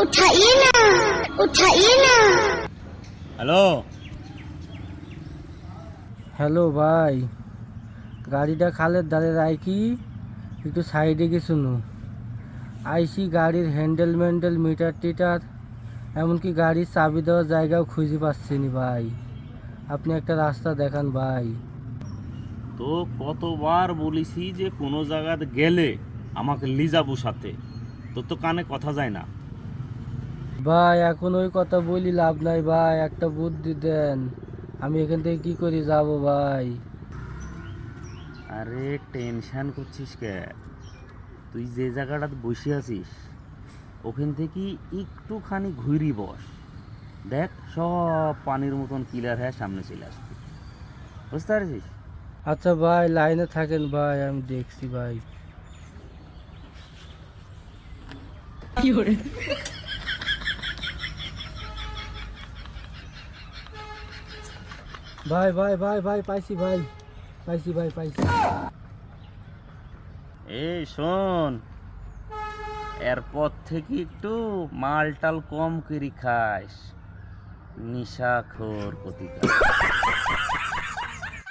उठाइए ना उठाइए ना হ্যালো হ্যালো ভাই গাড়িটা খালের ধারে রাখি একটু সাইডে গিয়ে শুনু আইসি গাড়ির হ্যান্ডেল ম্যান্ডেল মিটার টিটার এমনকি গাড়ির চাবি দেওয়ার জায়গাও খুঁজে পাচ্ছি নি ভাই আপনি একটা রাস্তা দেখান ভাই তো কতবার বলিছি যে কোনো জায়গাতে গেলে আমাকে লিজাবো সাথে তোর তো কানে কথা যায় না ভাই এখন ওই কথা বলি লাভ নাই ভাই একটা বুদ্ধি দেন। আমি এখান থেকে কি করে যাব ভাই? আরে টেনশন করছিস কে? তুই যে জায়গাটাতে বসে আছিস ওখান থেকে একটুখানি ঘুরি বস। দেখ সব পানির মতন কিলার হ্যাঁ সামনে চলে আসবে বুঝতে পারছিস? আচ্ছা ভাই লাইনে থাকেন ভাই আমি দেখছি ভাই। ভাই ভাই ভাই ভাই, পাইছি ভাই পাইছি ভাই, পাইছি। এই শোন, এরপর থেকে একটু মাল টাল কম করে খাস নিশাখোর প্রতিকার।